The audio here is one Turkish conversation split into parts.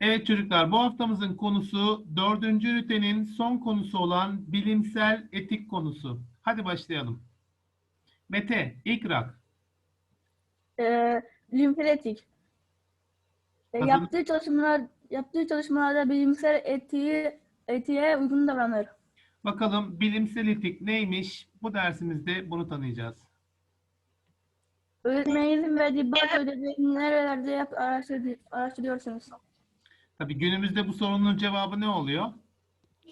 Evet çocuklar bu haftamızın konusu dördüncü ünitenin son konusu olan bilimsel etik konusu. Hadi başlayalım. Mete, ikrak. Ee, limfeletik. Ee, Hazır- yaptığı çalışmalar yaptığı çalışmalarda bilimsel etiği etiğe uygun davranır. Bakalım bilimsel etik neymiş? Bu dersimizde bunu tanıyacağız. Öğretmeninizin verdiği bazı ödevleri nerelerde yap araştırdı, araştırıyorsunuz? Tabii günümüzde bu sorunun cevabı ne oluyor?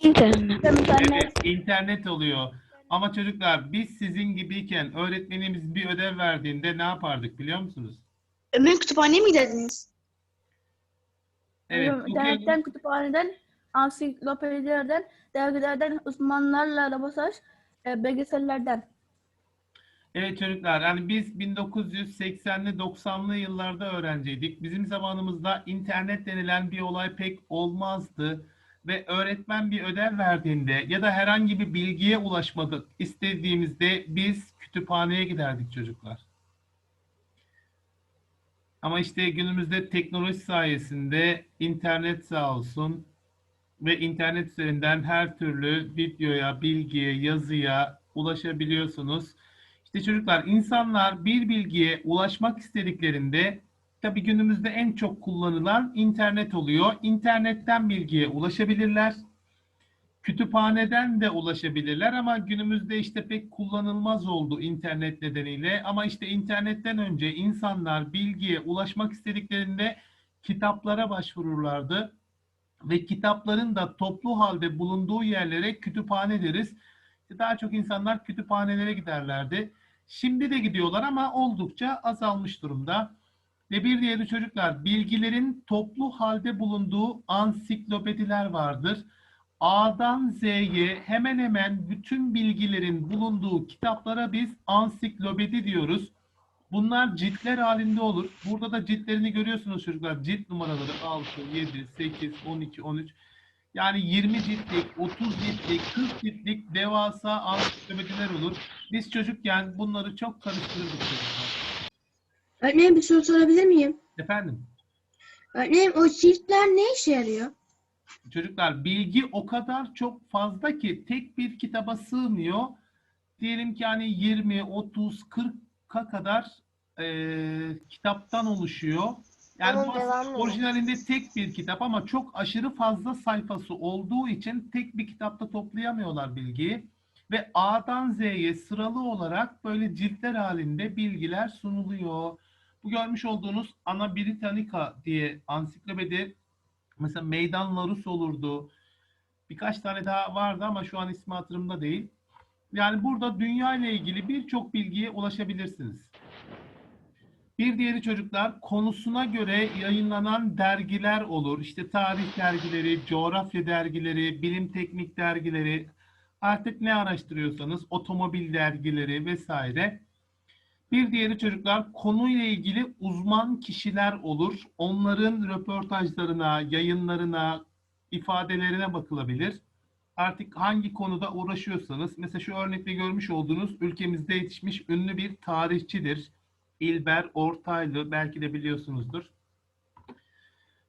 İnternet. Evet, internet oluyor. Ama çocuklar biz sizin gibiyken öğretmenimiz bir ödev verdiğinde ne yapardık biliyor musunuz? Ömer kütüphaneye mi giderdiniz? Evet, okuyalım. İnternetten, kütüphaneden, ansiklopedilerden, dergilerden, uzmanlarla röportaj, e, belgesellerden. Evet çocuklar, yani biz 1980'li 90'lı yıllarda öğrenciydik. Bizim zamanımızda internet denilen bir olay pek olmazdı ve öğretmen bir ödev verdiğinde ya da herhangi bir bilgiye ulaşmadık istediğimizde biz kütüphaneye giderdik çocuklar. Ama işte günümüzde teknoloji sayesinde internet sağ olsun ve internet üzerinden her türlü videoya, bilgiye, yazıya ulaşabiliyorsunuz. İşte çocuklar insanlar bir bilgiye ulaşmak istediklerinde tabii günümüzde en çok kullanılan internet oluyor. İnternetten bilgiye ulaşabilirler. Kütüphaneden de ulaşabilirler ama günümüzde işte pek kullanılmaz oldu internet nedeniyle. Ama işte internetten önce insanlar bilgiye ulaşmak istediklerinde kitaplara başvururlardı. Ve kitapların da toplu halde bulunduğu yerlere kütüphane deriz. Daha çok insanlar kütüphanelere giderlerdi. Şimdi de gidiyorlar ama oldukça azalmış durumda. Ve bir diğeri çocuklar bilgilerin toplu halde bulunduğu ansiklopediler vardır. A'dan Z'ye hemen hemen bütün bilgilerin bulunduğu kitaplara biz ansiklopedi diyoruz. Bunlar ciltler halinde olur. Burada da ciltlerini görüyorsunuz çocuklar. Cilt numaraları 6, 7, 8, 12, 13. Yani 20 ciltlik, 30 ciltlik, 40 ciltlik devasa ansiklopediler olur. Biz çocukken bunları çok karıştırırdık. Öğretmenim bir soru sorabilir miyim? Efendim, Öğretmenim o çiftler ne işe yarıyor? çocuklar bilgi o kadar çok fazla ki tek bir kitaba sığmıyor. Diyelim ki hani 20, 30, 40'a kadar eee, kitaptan oluşuyor. Yani Onun bu orijinalinde tek bir kitap ama çok aşırı fazla sayfası olduğu için tek bir kitapta toplayamıyorlar bilgiyi. Ve A'dan Z'ye sıralı olarak böyle ciltler halinde bilgiler sunuluyor. Bu görmüş olduğunuz Ana Britannica diye ansiklopedi mesela Meydan Larus olurdu. Birkaç tane daha vardı ama şu an ismi hatırımda değil. Yani burada dünya ile ilgili birçok bilgiye ulaşabilirsiniz. Bir diğeri çocuklar konusuna göre yayınlanan dergiler olur. İşte tarih dergileri, coğrafya dergileri, bilim teknik dergileri, artık ne araştırıyorsanız otomobil dergileri vesaire. Bir diğeri çocuklar konuyla ilgili uzman kişiler olur. Onların röportajlarına, yayınlarına, ifadelerine bakılabilir. Artık hangi konuda uğraşıyorsanız, mesela şu örnekte görmüş olduğunuz ülkemizde yetişmiş ünlü bir tarihçidir. İlber Ortaylı, belki de biliyorsunuzdur.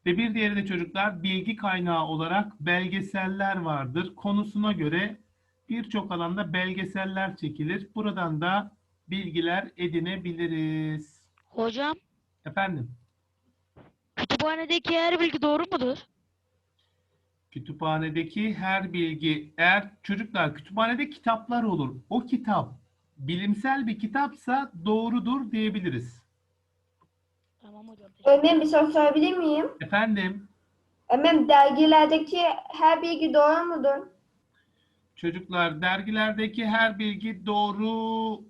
Ve bir diğeri de çocuklar bilgi kaynağı olarak belgeseller vardır. Konusuna göre birçok alanda belgeseller çekilir. Buradan da bilgiler edinebiliriz. Hocam, Efendim, kütüphanedeki her bilgi doğru mudur? kütüphanedeki her bilgi, eğer çocuklar kütüphanede kitaplar olur. O kitap bilimsel bir kitapsa doğrudur diyebiliriz. Tamam hocam. Ömer bir soru sorabilir miyim? Efendim, Ömer dergilerdeki her bilgi doğru mudur? çocuklar dergilerdeki her bilgi doğru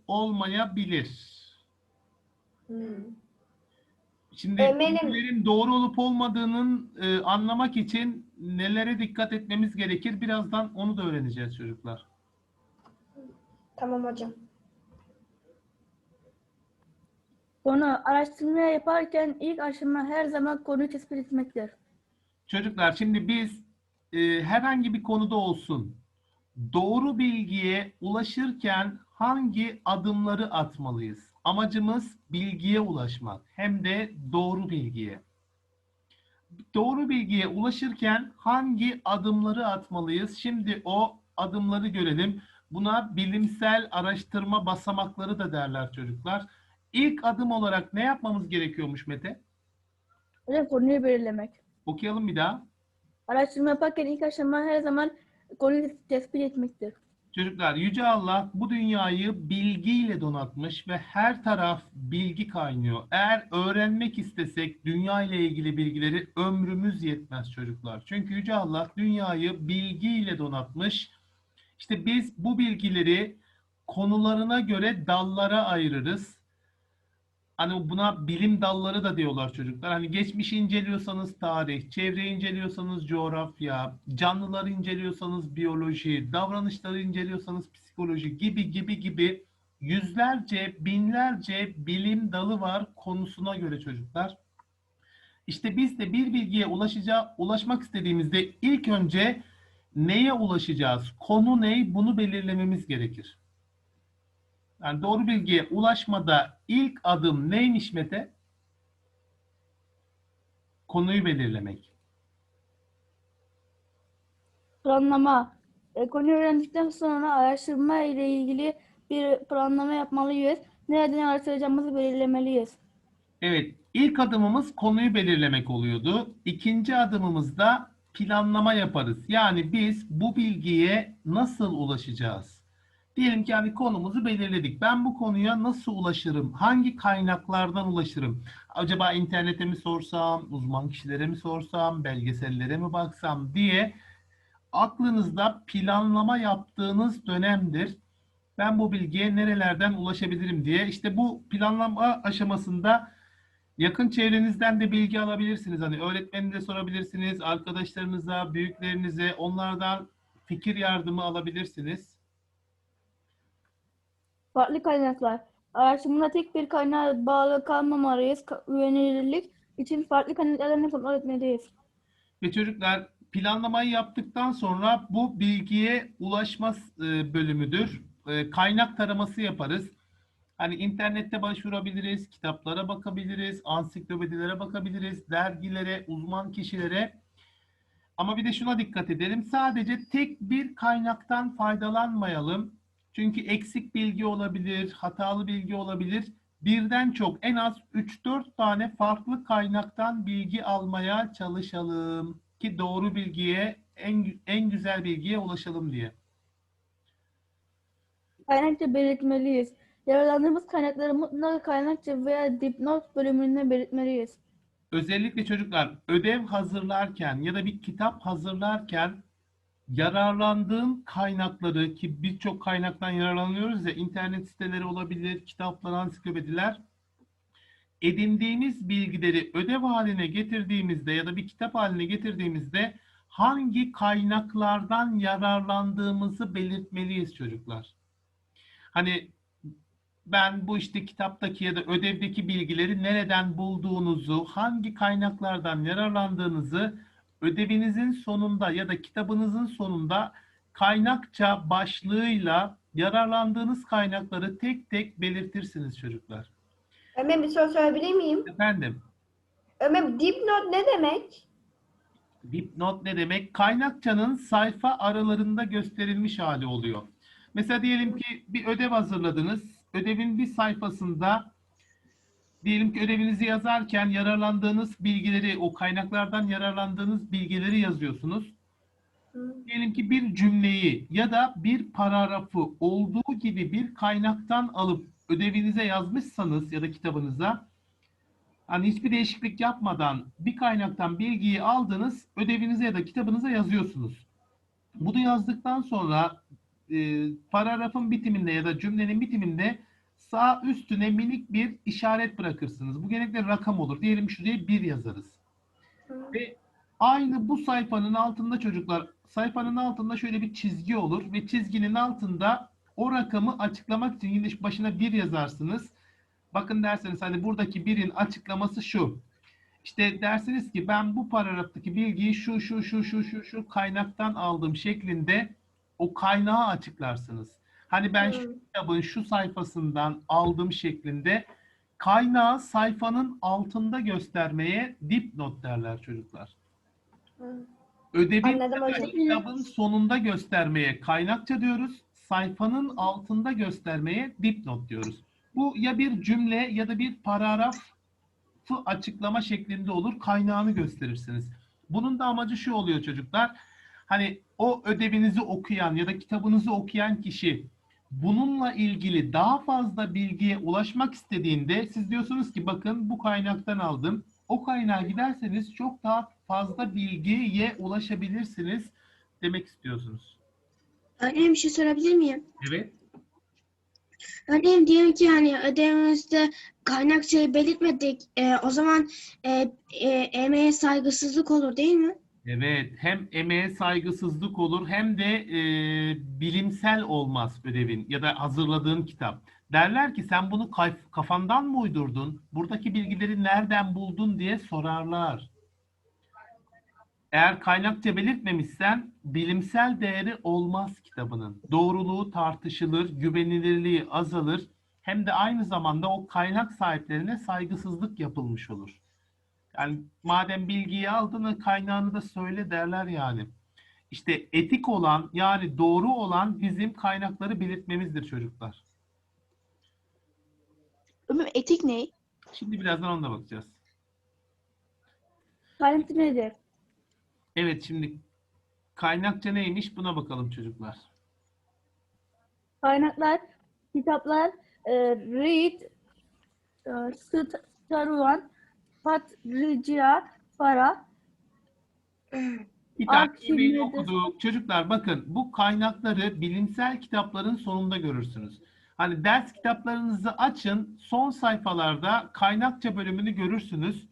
olmayabilir. Şimdi Eminim. bilgilerin doğru olup olmadığının e, anlamak için nelere dikkat etmemiz gerekir? Birazdan onu da öğreneceğiz çocuklar. Tamam hocam. Konu araştırma yaparken ilk aşama her zaman konuyu tespit etmektir. Çocuklar şimdi biz e, herhangi bir konuda olsun doğru bilgiye ulaşırken hangi adımları atmalıyız? Amacımız bilgiye ulaşmak hem de doğru bilgiye. doğru bilgiye ulaşırken hangi adımları atmalıyız? Şimdi o adımları görelim. Buna bilimsel araştırma basamakları da derler çocuklar. İlk adım olarak ne yapmamız gerekiyormuş Mete? Hocam konuyu belirlemek. Okuyalım bir daha. Araştırma yaparken ilk aşama her zaman konuyu tespit etmektir. Çocuklar Yüce Allah bu dünyayı bilgiyle donatmış ve her taraf bilgi kaynıyor. Eğer öğrenmek istesek dünya ile ilgili bilgileri ömrümüz yetmez çocuklar. Çünkü Yüce Allah dünyayı bilgiyle donatmış. İşte biz bu bilgileri konularına göre dallara ayırırız. Hani buna bilim dalları da diyorlar çocuklar. Hani geçmişi inceliyorsanız tarih, çevre inceliyorsanız coğrafya, canlıları inceliyorsanız biyoloji, davranışları inceliyorsanız psikoloji gibi gibi gibi yüzlerce, binlerce bilim dalı var konusuna göre çocuklar. İşte biz de bir bilgiye ulaşacağı, ulaşmak istediğimizde ilk önce neye ulaşacağız? Konu ne? Bunu belirlememiz gerekir. Yani doğru bilgiye ulaşmada ilk adım neymiş Mete? Konuyu belirlemek. Planlama. E, konuyu öğrendikten sonra araştırma ile ilgili bir planlama yapmalıyız. Nereden araştıracağımızı belirlemeliyiz. Evet, ilk adımımız konuyu belirlemek oluyordu. İkinci adımımızda planlama yaparız. Yani biz bu bilgiye nasıl ulaşacağız? Diyelim ki yani konumuzu belirledik. Ben bu konuya nasıl ulaşırım? Hangi kaynaklardan ulaşırım? Acaba internete mi sorsam, uzman kişilere mi sorsam, belgesellere mi baksam diye aklınızda planlama yaptığınız dönemdir. Ben bu bilgiye nerelerden ulaşabilirim diye. İşte bu planlama aşamasında yakın çevrenizden de bilgi alabilirsiniz. Hani öğretmeninize sorabilirsiniz, arkadaşlarınıza, büyüklerinize, onlardan fikir yardımı alabilirsiniz. Farklı kaynaklar. Araştırmada tek bir kaynağa bağlı kalmamalıyız. Ka- Güvenilirlik için farklı kaynaklardan kontrol etmeliyiz. Ve çocuklar planlamayı yaptıktan sonra bu bilgiye ulaşma e, bölümüdür. E, Kaynak taraması yaparız. Hani internette başvurabiliriz, kitaplara bakabiliriz, ansiklopedilere bakabiliriz, dergilere, uzman kişilere. Ama bir de şuna dikkat edelim. Sadece tek bir kaynaktan faydalanmayalım. Çünkü eksik bilgi olabilir, hatalı bilgi olabilir. Birden çok en az 3-4 tane farklı kaynaktan bilgi almaya çalışalım ki doğru bilgiye, en en güzel bilgiye ulaşalım diye. Kaynakça belirtmeliyiz. Yararlandığımız kaynakları mutlaka kaynakça veya dipnot bölümünde belirtmeliyiz. Özellikle çocuklar ödev hazırlarken ya da bir kitap hazırlarken yararlandığın kaynakları ki birçok kaynaktan yararlanıyoruz ya internet siteleri olabilir, kitaplar, ansiklopediler. Edindiğimiz bilgileri ödev haline getirdiğimizde ya da bir kitap haline getirdiğimizde hangi kaynaklardan yararlandığımızı belirtmeliyiz çocuklar. Hani ben bu işte kitaptaki ya da ödevdeki bilgileri nereden bulduğunuzu, hangi kaynaklardan yararlandığınızı ödevinizin sonunda ya da kitabınızın sonunda kaynakça başlığıyla yararlandığınız kaynakları tek tek belirtirsiniz çocuklar. Ömer bir soru sorabilir miyim? Efendim, Ömer dipnot ne demek? dipnot ne demek? Kaynakçanın sayfa aralarında gösterilmiş hali oluyor. Mesela diyelim ki bir ödev hazırladınız. Ödevin bir sayfasında diyelim ki ödevinizi yazarken yararlandığınız bilgileri, o kaynaklardan yararlandığınız bilgileri yazıyorsunuz. Diyelim ki bir cümleyi ya da bir paragrafı olduğu gibi bir kaynaktan alıp ödevinize yazmışsanız ya da kitabınıza hani hiçbir değişiklik yapmadan bir kaynaktan bilgiyi aldınız, ödevinize ya da kitabınıza yazıyorsunuz. Bunu yazdıktan sonra e, paragrafın bitiminde ya da cümlenin bitiminde sağ üstüne minik bir işaret bırakırsınız. Bu genellikle rakam olur. Diyelim şuraya bir yazarız. Ve aynı bu sayfanın altında çocuklar, sayfanın altında şöyle bir çizgi olur ve çizginin altında o rakamı açıklamak için yine başına bir yazarsınız. Bakın derseniz hani buradaki birin açıklaması şu. İşte dersiniz ki ben bu paragraftaki bilgiyi şu şu şu şu şu şu kaynaktan aldım şeklinde o kaynağı açıklarsınız. Hani ben şu kitabın şu sayfasından aldım şeklinde Kaynağı sayfanın altında göstermeye dipnot derler çocuklar. Da hocam. kitabın sonunda göstermeye kaynakça diyoruz. Sayfanın altında göstermeye dipnot diyoruz. Bu ya bir cümle ya da bir paragrafı açıklama şeklinde olur. Kaynağını gösterirsiniz. Bunun da amacı şu oluyor çocuklar. Hani o ödevinizi okuyan ya da kitabınızı okuyan kişi bununla ilgili daha fazla bilgiye ulaşmak istediğinde siz diyorsunuz ki bakın bu kaynaktan aldım. O kaynağa giderseniz çok daha fazla bilgiye ulaşabilirsiniz demek istiyorsunuz. Öğretmenim bir şey sorabilir miyim? Evet. Öğretmenim diyelim ki hani ödevimizde kaynakçayı belirtmedik. E, o zaman e, e, emeğe saygısızlık olur değil mi? Evet, hem emeğe saygısızlık olur hem de e, bilimsel olmaz ödevin ya da hazırladığın kitap. Derler ki sen bunu kaf- kafandan mı uydurdun? Buradaki bilgileri nereden buldun diye sorarlar. Eğer kaynakça belirtmemişsen bilimsel değeri olmaz kitabının. Doğruluğu tartışılır, güvenilirliği azalır. Hem de aynı zamanda o kaynak sahiplerine saygısızlık yapılmış olur. Yani madem bilgiyi aldın kaynağını da söyle derler yani. İşte etik olan yani doğru olan bizim kaynakları belirtmemizdir çocuklar. Ömür etik ne? Şimdi birazdan ona bakacağız. Kaynakça nedir? Evet şimdi kaynakça neymiş buna bakalım çocuklar. Kaynaklar, kitaplar, e, read, e, Staruan, Patricia, Para, Bir e-mail de- okuduk. Çocuklar bakın bu kaynakları bilimsel kitapların sonunda görürsünüz. Hani ders kitaplarınızı açın son sayfalarda kaynakça bölümünü görürsünüz.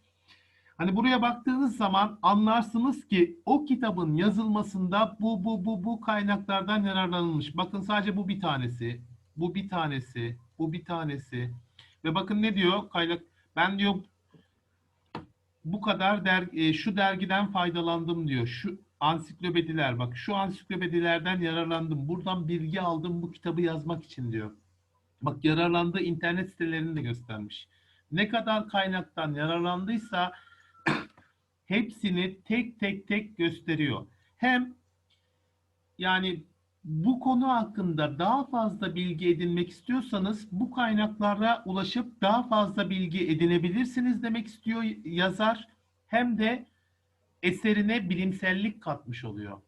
Hani buraya baktığınız zaman anlarsınız ki o kitabın yazılmasında bu bu bu bu kaynaklardan yararlanılmış. Bakın sadece bu bir tanesi, bu bir tanesi, bu bir tanesi. Ve bakın ne diyor kaynak ben diyor bu kadar der, e, şu dergiden faydalandım diyor. Şu ansiklopediler bak şu ansiklopedilerden yararlandım. Buradan bilgi aldım bu kitabı yazmak için diyor. Bak yararlandığı internet sitelerini de göstermiş. Ne kadar kaynaktan yararlandıysa hepsini tek tek tek gösteriyor. Hem yani bu konu hakkında daha fazla bilgi edinmek istiyorsanız bu kaynaklara ulaşıp daha fazla bilgi edinebilirsiniz demek istiyor yazar. Hem de eserine bilimsellik katmış oluyor.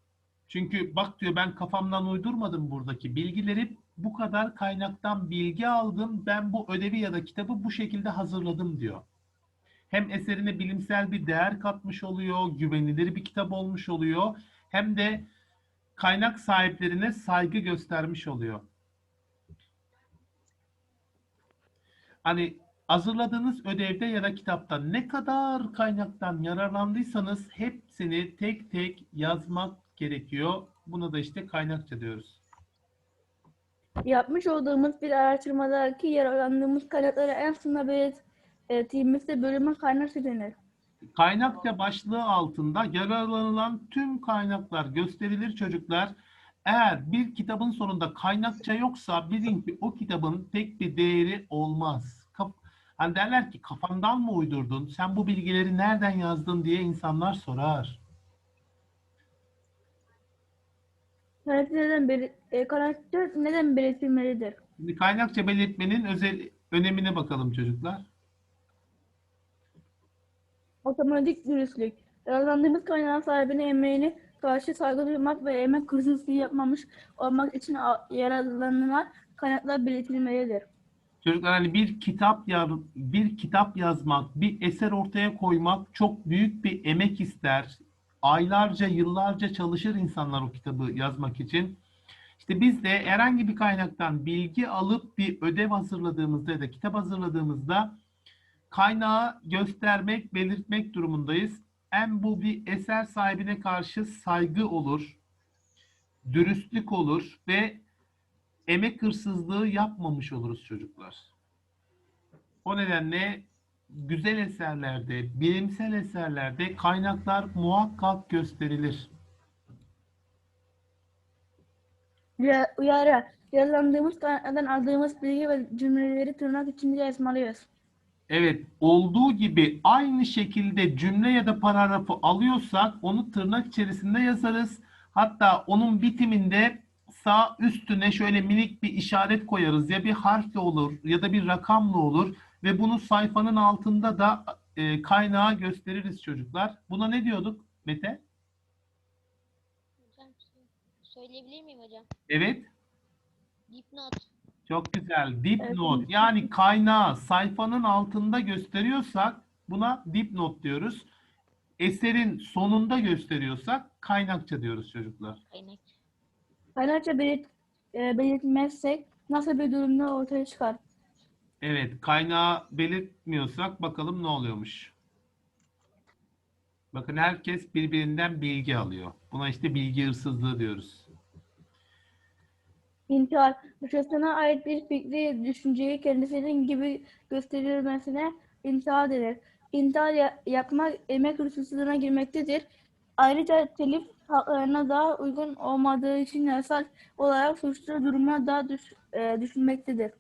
Çünkü bak diyor ben kafamdan uydurmadım buradaki bilgileri bu kadar kaynaktan bilgi aldım. Ben bu ödevi ya da kitabı bu şekilde hazırladım diyor. Hem eserine bilimsel bir değer katmış oluyor, güvenilir bir kitap olmuş oluyor. Hem de kaynak sahiplerine saygı göstermiş oluyor. Hani hazırladığınız ödevde ya da kitapta ne kadar kaynaktan yararlandıysanız hepsini tek tek yazmak gerekiyor. Buna da işte kaynakça diyoruz. Yapmış olduğumuz bir araştırmadaki yararlandığımız kaynakları en sona belirttiğimizde bölüme kaynakça denir. Kaynakça başlığı altında yararlanılan tüm kaynaklar gösterilir çocuklar. Eğer bir kitabın sonunda kaynakça yoksa bilin ki o kitabın pek bir değeri olmaz. Kaf hani derler ki kafandan mı uydurdun? Sen bu bilgileri nereden yazdın diye insanlar sorar. Kaynakça neden, belir e, kaynakça neden belirtilmelidir? Şimdi kaynakça belirtmenin özel önemine bakalım çocuklar. Otomatik dürüstlük. Yararlandığımız kaynağın sahibine emeğine karşı saygı duymak ve emek hırsızlığı yapmamış olmak için yararlanılan kaynaklar belirtilmelidir. Çocuklar hani bir kitap yaz, bir kitap yazmak, bir eser ortaya koymak çok büyük bir emek ister. Aylarca, yıllarca çalışır insanlar o kitabı yazmak için. İşte biz de herhangi bir kaynaktan bilgi alıp bir ödev hazırladığımızda ya da kitap hazırladığımızda kaynağı göstermek, belirtmek durumundayız. Hem bu bir eser sahibine karşı saygı olur, dürüstlük olur ve emek hırsızlığı yapmamış oluruz çocuklar. O nedenle güzel eserlerde, bilimsel eserlerde kaynaklar muhakkak gösterilir. Ya- Uyarı. Yararlandığımız kaynaklardan aldığımız bilgi ve cümleleri tırnak içinde yazmalıyız. Evet, olduğu gibi aynı şekilde cümle ya da paragrafı alıyorsak onu tırnak içerisinde yazarız. Hatta onun bitiminde sağ üstüne şöyle minik bir işaret koyarız. Ya bir harfle olur ya da bir rakamla olur ve bunu sayfanın altında da e, kaynağı gösteririz çocuklar. Buna ne diyorduk Mete? Hocam söyleyebilir miyim hocam? Evet. Dipnot. Çok güzel. Dipnot. Evet. Yani kaynağı sayfanın altında gösteriyorsak buna dipnot diyoruz. Eserin sonunda gösteriyorsak kaynakça diyoruz çocuklar. Kaynak. Kaynakça belirt, e, belirtmezsek nasıl bir durumda ortaya çıkar? Evet, kaynağı belirtmiyorsak bakalım ne oluyormuş. Bakın herkes birbirinden bilgi alıyor. Buna işte bilgi hırsızlığı diyoruz. İntihar, başkasına ait bir fikri, düşünceyi kendisinin gibi gösterilmesine intihar denir. İntihar ya- yapmak emek hırsızlığına girmektedir. Ayrıca telif haklarına daha uygun olmadığı için yasal olarak suçlu duruma daha düş, e, düşünmektedir.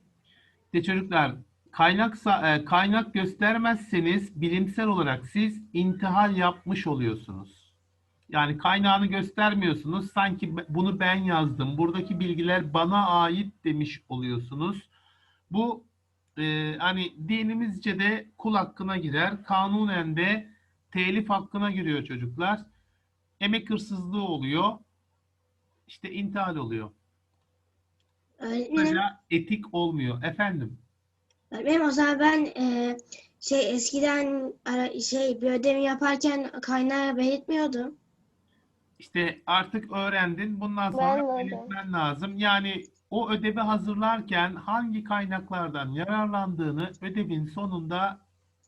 İşte çocuklar kaynaksa e, kaynak göstermezseniz bilimsel olarak siz intihal yapmış oluyorsunuz. Yani kaynağını göstermiyorsunuz. Sanki bunu ben yazdım. Buradaki bilgiler bana ait demiş oluyorsunuz. Bu e, hani dinimizce de kul hakkına girer. Kanunen de telif hakkına giriyor çocuklar. Emek hırsızlığı oluyor. İşte intihal oluyor. Öğretmenim, etik olmuyor. Efendim? öğretmenim o zaman ben e, şey eskiden ara, şey bir ödevi yaparken kaynağı belirtmiyordum. İşte artık öğrendin. Bundan sonra belirtmen lazım. Yani o ödevi hazırlarken hangi kaynaklardan yararlandığını ödevin sonunda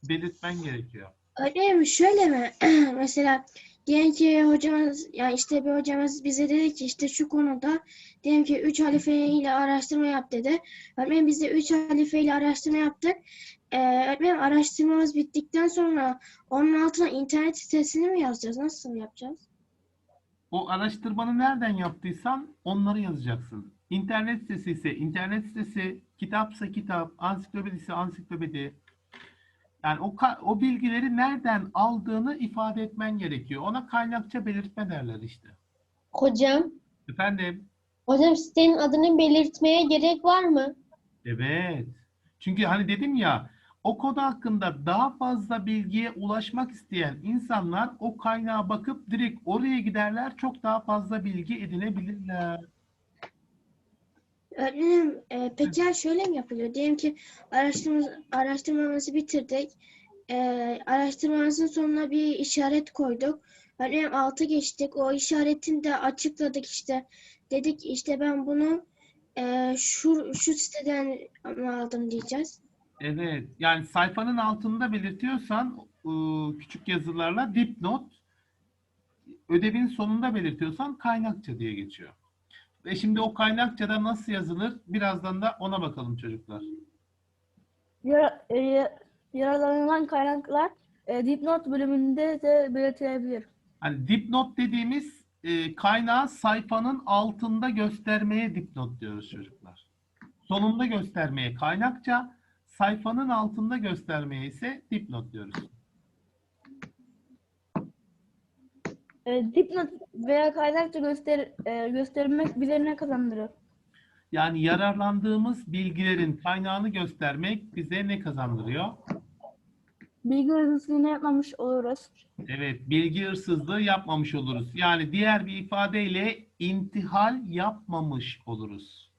belirtmen gerekiyor. Öğretmenim şöyle mi? Mesela diyelim ki hocamız yani işte bir hocamız bize dedi ki işte şu konuda diyelim ki 3 halife ile araştırma yap dedi. Öğretmenim biz de 3 halife ile araştırma yaptık. Ee, öğretmenim araştırmamız bittikten sonra onun altına internet sitesini mi yazacağız? Nasıl yapacağız? O araştırmanı nereden yaptıysan onları yazacaksın. İnternet sitesi ise internet sitesi, kitapsa kitap, ansiklopedisi ansiklopedi. Yani o, o bilgileri nereden aldığını ifade etmen gerekiyor. Ona kaynakça belirtme derler işte. Hocam, Efendim? hocam sitenin adını belirtmeye gerek var mı? Evet. Çünkü hani dedim ya o konu hakkında daha fazla bilgiye ulaşmak isteyen insanlar o kaynağa bakıp direkt oraya giderler çok daha fazla bilgi edinebilirler. Öğretmenim e, peki ya şöyle mi yapılıyor? Diyelim ki araştırmamız, araştırmamızı bitirdik. E, araştırmamızın sonuna bir işaret koyduk. Öğretmenim altı geçtik. O işaretini de açıkladık işte. Dedik işte ben bunu e, şu, şu siteden aldım diyeceğiz. Evet. Yani sayfanın altında belirtiyorsan ıı, küçük yazılarla dipnot ödevin sonunda belirtiyorsan kaynakça diye geçiyor. Ve şimdi o kaynakçada nasıl yazılır? Birazdan da ona bakalım çocuklar. Yara, e, yararlanılan kaynaklar e, dipnot bölümünde de belirtilebilir. Hani dipnot dediğimiz e, kaynağı sayfanın altında göstermeye dipnot diyoruz çocuklar. Sonunda göstermeye kaynakça, sayfanın altında göstermeye ise dipnot diyoruz. E, dipnot veya kaynakça göster, e, göstermek bize ne kazandırır? Yani yararlandığımız bilgilerin kaynağını göstermek bize ne kazandırıyor? Bilgi hırsızlığını yapmamış oluruz. Evet, bilgi hırsızlığı yapmamış oluruz. Yani diğer bir ifadeyle intihal yapmamış oluruz.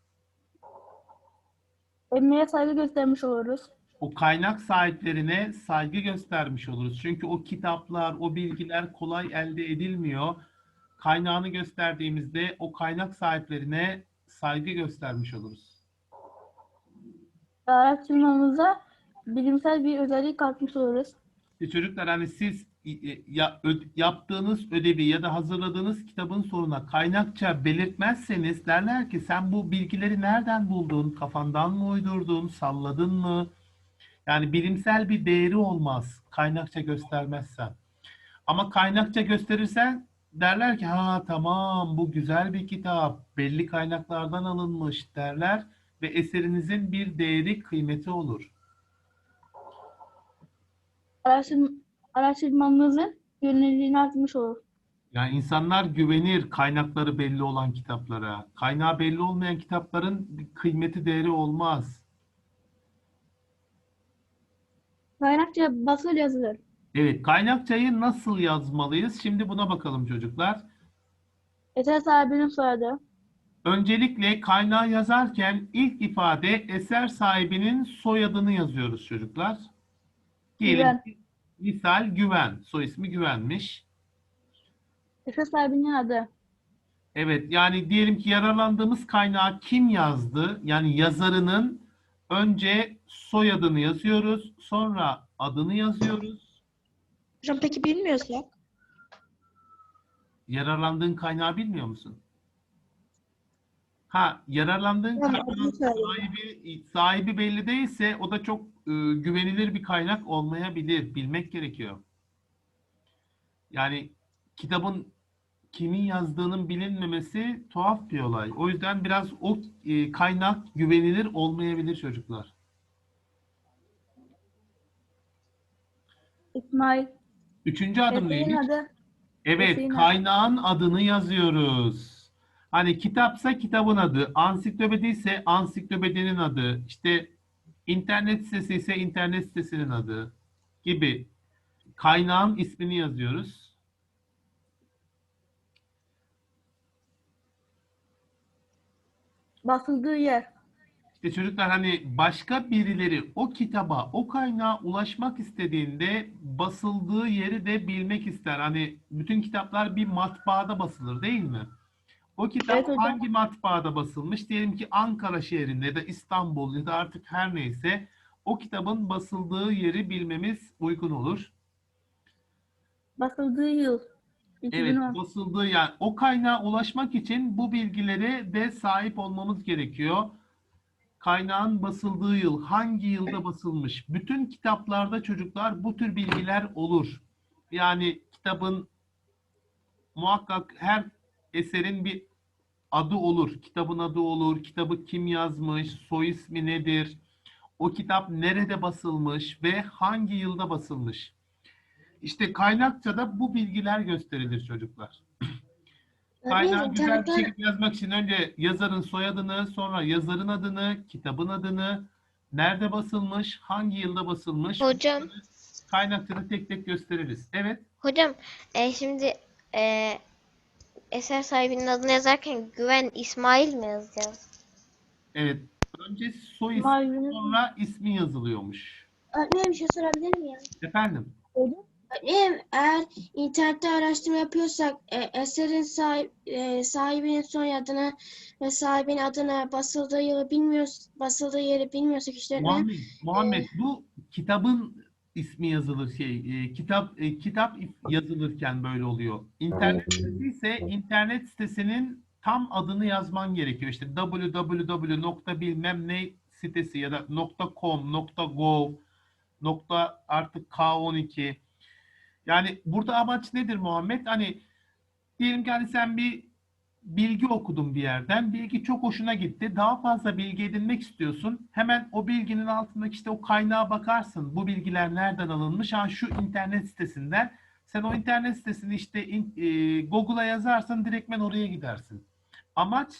Emeğe saygı göstermiş oluruz. o kaynak sahiplerine saygı göstermiş oluruz. Çünkü o kitaplar, o bilgiler kolay elde edilmiyor. Kaynağını gösterdiğimizde o kaynak sahiplerine saygı göstermiş oluruz. Araştırmamıza bilimsel bir özellik katmış oluruz. İşte çocuklar hani siz e, yaptığınız ödevi ya da hazırladığınız kitabın sonuna kaynakça belirtmezseniz derler ki sen bu bilgileri nereden buldun? Kafandan mı uydurdun? Salladın mı? Yani bilimsel bir değeri olmaz kaynakça göstermezsen. Ama kaynakça gösterirsen derler ki ha tamam bu güzel bir kitap belli kaynaklardan alınmış derler ve eserinizin bir değeri kıymeti olur. araştırma, araştırmamızın yönliliğini artmış olur. Yani insanlar güvenir kaynakları belli olan kitaplara. Kaynağı belli olmayan kitapların kıymeti değeri olmaz. Kaynakça basılı yazılır. Evet, kaynakçayı nasıl yazmalıyız? Şimdi buna bakalım çocuklar. Eser sahibinin soyadı. Öncelikle kaynağı yazarken ilk ifade eser sahibinin soyadını yazıyoruz çocuklar. Diyelim Güven. Misal Güven, soy ismi Güvenmiş. Eser sahibinin adı. Evet, yani diyelim ki yararlandığımız kaynağı kim yazdı? Yani yazarının önce soyadını yazıyoruz, sonra adını yazıyoruz. Hocam peki bilmiyorsak? Yararlandığın kaynağı bilmiyor musun? Ha, yararlandığın Tamam, kaynağın sahibi, sahibi belli değilse o da çok e, güvenilir bir kaynak olmayabilir. Bilmek gerekiyor. Yani kitabın kimin yazdığının bilinmemesi tuhaf bir olay. O yüzden biraz o e, kaynak güvenilir olmayabilir çocuklar. İsmail. Üçüncü adım neydi? adı. Evet, adı. kaynağın adını yazıyoruz. Hani kitapsa kitabın adı, ansiklopedi ise ansiklopedinin adı, işte internet sitesi ise internet sitesinin adı gibi kaynağın ismini yazıyoruz. Basıldığı yer. İşte çocuklar hani başka birileri o kitaba, o kaynağa ulaşmak istediğinde basıldığı yeri de bilmek ister. Hani bütün kitaplar bir matbaada basılır değil mi? O kitap Evet hocam. hangi matbaada basılmış? Diyelim ki Ankara şehrinde ya da İstanbul ya da artık her neyse o kitabın basıldığı yeri bilmemiz uygun olur. Basıldığı yıl. Evet, 2010. basıldığı yer. O kaynağa ulaşmak için bu bilgilere de sahip olmamız gerekiyor. Kaynağın basıldığı yıl, hangi yılda basılmış? Bütün kitaplarda çocuklar bu tür bilgiler olur. Yani kitabın muhakkak her eserin bir adı olur. Kitabın adı olur, kitabı kim yazmış, soy ismi nedir, o kitap nerede basılmış ve hangi yılda basılmış. İşte kaynakçada bu bilgiler gösterilir çocuklar. Kaynağı güzel bir şekilde yazmak için önce yazarın soyadını, sonra yazarın adını, kitabın adını, nerede basılmış, hangi yılda basılmış. Hocam. Kaynakçada tek tek gösteririz. Evet. Hocam e, şimdi e, eser sahibinin adını yazarken Güven İsmail mi yazacağız? Evet. Önce soy ismi, sonra ismi yazılıyormuş. Öğretmenim bir şey sorabilir miyim? Efendim? Öğretmenim eğer internette araştırma yapıyorsak e, eserin sahip, e, sahibinin soyadını ve sahibinin adını basıldığı yılı bilmiyoruz, basıldığı yeri bilmiyorsak işte öğretmenim. Muhammed, Muhammed bu kitabın ismi yazılır şey e, kitap e, kitap yazılırken böyle oluyor. İnternet sitesi ise internet sitesinin tam adını yazman gerekiyor. İşte www nokta bilmem ne sitesi ya da nokta .com, nokta .gov, nokta artık K12. Yani burada amaç nedir Muhammed? Hani diyelim ki hani sen bir bilgi okudun bir yerden. Bilgi çok hoşuna gitti. Daha fazla bilgi edinmek istiyorsun. Hemen o bilginin altındaki işte o kaynağa bakarsın. Bu bilgiler nereden alınmış? Ha şu internet sitesinden. Sen o internet sitesini işte e, Google'a yazarsan direktmen oraya gidersin. Amaç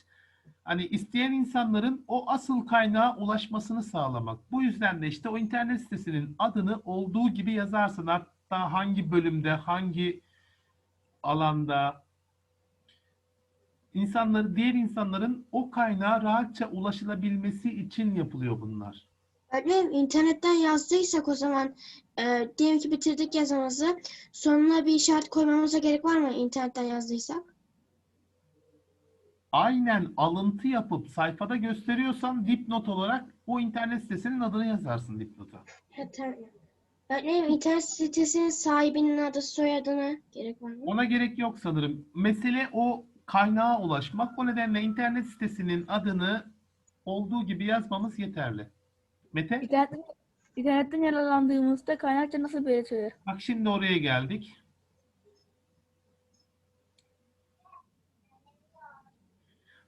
hani isteyen insanların o asıl kaynağa ulaşmasını sağlamak. Bu yüzden de işte o internet sitesinin adını olduğu gibi yazarsın. Hatta hangi bölümde, hangi alanda, insanları, diğer insanların o kaynağa rahatça ulaşılabilmesi için yapılıyor bunlar. Öğretmenim internetten yazdıysak o zaman e, diyelim ki bitirdik yazımızı sonuna bir işaret koymamıza gerek var mı internetten yazdıysak? Aynen alıntı yapıp sayfada gösteriyorsan dipnot olarak o internet sitesinin adını yazarsın dipnota. Ha, tamam. Öğretmenim internet sitesinin sahibinin adı soyadını gerek var mı? Ona gerek yok sanırım. Mesele o kaynağa ulaşmak. O nedenle internet sitesinin adını olduğu gibi yazmamız yeterli. Mete, İnternetten, internetten yararlandığımızda kaynakça nasıl belirtilir? bak şimdi oraya geldik.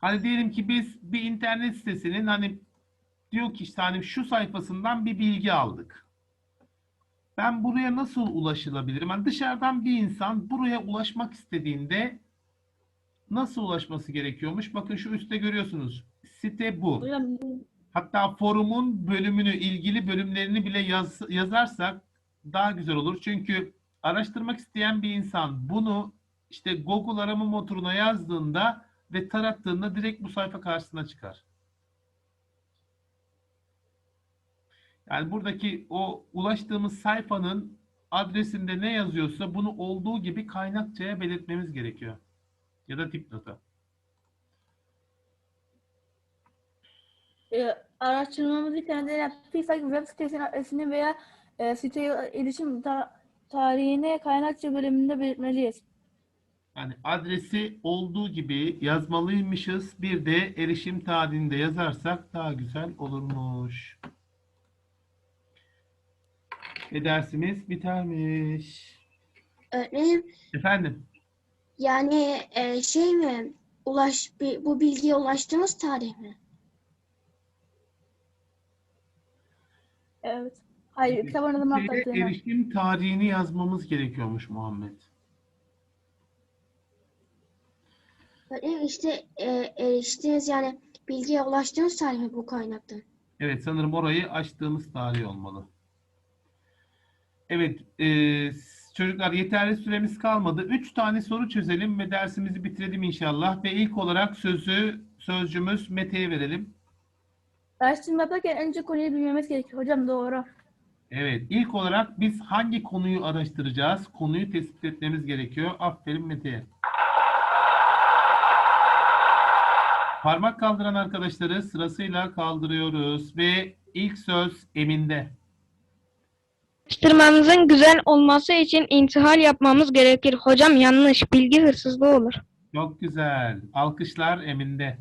Hani diyelim ki biz bir internet sitesinin hani diyor ki işte hani şu sayfasından bir bilgi aldık. Ben buraya nasıl ulaşılabilirim? Yani dışarıdan bir insan buraya ulaşmak istediğinde nasıl ulaşması gerekiyormuş? Bakın şu üstte görüyorsunuz. Site bu. Hatta forumun bölümünü, ilgili bölümlerini bile yaz- yazarsak daha güzel olur. Çünkü araştırmak isteyen bir insan bunu işte Google arama motoruna yazdığında ve tarattığında direkt bu sayfa karşısına çıkar. Yani buradaki o ulaştığımız sayfanın adresinde ne yazıyorsa bunu olduğu gibi kaynakçaya belirtmemiz gerekiyor. Ya da dipnota. e, araştırmamızı kendileri yaptıysak web sitesinin adresini veya e, siteye erişim ta- tarihini kaynakça bölümünde belirtmeliyiz. Yani adresi olduğu gibi yazmalıymışız. Bir de erişim tarihini de yazarsak daha güzel olurmuş. Ve dersimiz bitermiş. Öğretmenim Efendim, yani e, şey mi ulaş bu bilgiye ulaştığımız tarih mi? Evet. Hayır, kitap atlattığını. erişim tarihini yazmamız gerekiyormuş Muhammed. Öğretmenim işte e, eriştiğiniz yani bilgiye ulaştığınız tarih mi bu kaynaktan? Evet, sanırım orayı açtığımız tarih olmalı. Evet, e, çocuklar yeterli süremiz kalmadı. Üç tane soru çözelim ve dersimizi bitirelim inşallah. Ve ilk olarak sözü sözcümüz Mete'ye verelim. Araştırma yaparken önce konuyu bilmemiz gerekiyor. Hocam doğru. Evet, ilk olarak biz hangi konuyu araştıracağız? Konuyu tespit etmemiz gerekiyor. Aferin Mete'ye. Parmak kaldıran arkadaşları sırasıyla kaldırıyoruz ve ilk söz Emin'de. Araştırmamızın güzel olması için intihal yapmamız gerekir. Hocam yanlış. Bilgi hırsızlığı olur. Çok güzel. Alkışlar Emin'de.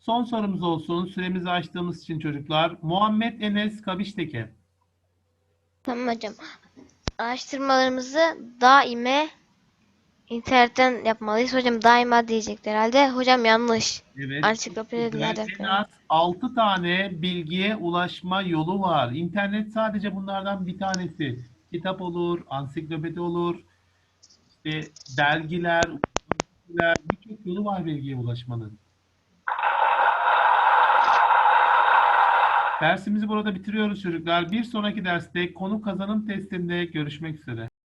Son sorumuz olsun. Süremizi açtığımız için çocuklar. Muhammed Enes Kabişteke. Tamam hocam. Araştırmalarımızı daime internetten yapmalıyız. Hocam daima diyecekler herhalde. Hocam yanlış. Evet. Ansiklopedilerde En az 6 tane bilgiye ulaşma yolu var. İnternet sadece bunlardan bir tanesi. Kitap olur, ansiklopedi olur, işte dergiler, dergiler, birçok yolu var bilgiye ulaşmanın. Dersimizi burada bitiriyoruz çocuklar. Bir sonraki derste konu kazanım testinde görüşmek üzere.